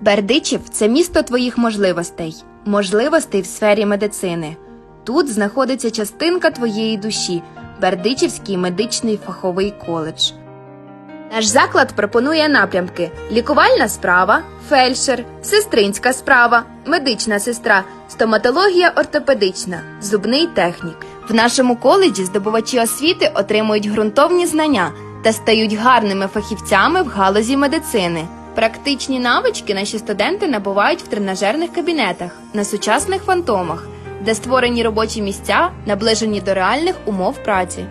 Бердичів це місто твоїх можливостей, можливостей в сфері медицини. Тут знаходиться частинка твоєї душі Бердичівський медичний фаховий коледж. Наш заклад пропонує напрямки: лікувальна справа, фельдшер, сестринська справа, медична сестра, стоматологія ортопедична, зубний технік. В нашому коледжі здобувачі освіти отримують ґрунтовні знання та стають гарними фахівцями в галузі медицини. Практичні навички наші студенти набувають в тренажерних кабінетах на сучасних фантомах, де створені робочі місця, наближені до реальних умов праці.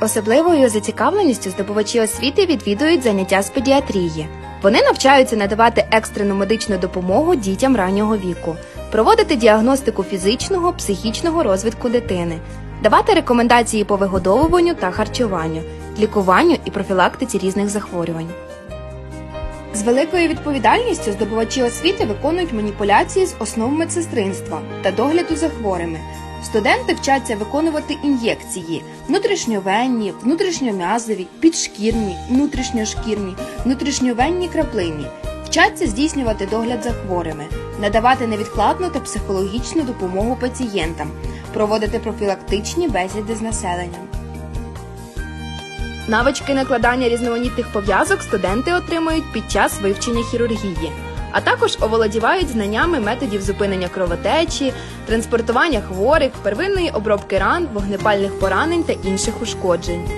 Особливою зацікавленістю здобувачі освіти відвідують заняття з педіатрії. Вони навчаються надавати екстрену медичну допомогу дітям раннього віку, проводити діагностику фізичного, психічного розвитку дитини, давати рекомендації по вигодовуванню та харчуванню, лікуванню і профілактиці різних захворювань. З великою відповідальністю здобувачі освіти виконують маніпуляції з основ медсестринства та догляду за хворими. Студенти вчаться виконувати ін'єкції внутрішньовенні, внутрішньом'язові, підшкірні, внутрішньошкірні, внутрішньовенні краплинні. Вчаться здійснювати догляд за хворими, надавати невідкладну та психологічну допомогу пацієнтам, проводити профілактичні бесіди з населенням. Навички накладання різноманітних пов'язок студенти отримують під час вивчення хірургії, а також оволодівають знаннями методів зупинення кровотечі, транспортування хворих, первинної обробки ран, вогнепальних поранень та інших ушкоджень.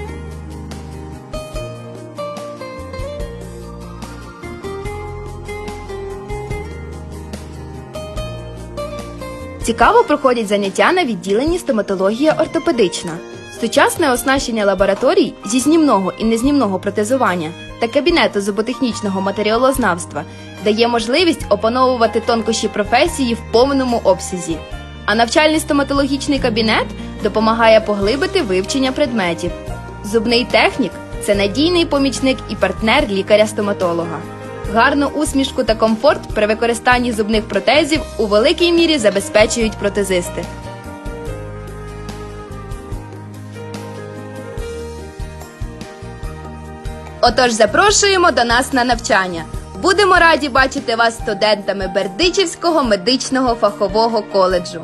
Цікаво проходять заняття на відділенні стоматологія ортопедична. Сучасне оснащення лабораторій зі знімного і незнімного протезування та кабінету зуботехнічного матеріалознавства дає можливість опановувати тонкощі професії в повному обсязі. А навчальний стоматологічний кабінет допомагає поглибити вивчення предметів. Зубний технік це надійний помічник і партнер лікаря-стоматолога. Гарну усмішку та комфорт при використанні зубних протезів у великій мірі забезпечують протезисти. Отож, запрошуємо до нас на навчання. Будемо раді бачити вас студентами Бердичівського медичного фахового коледжу.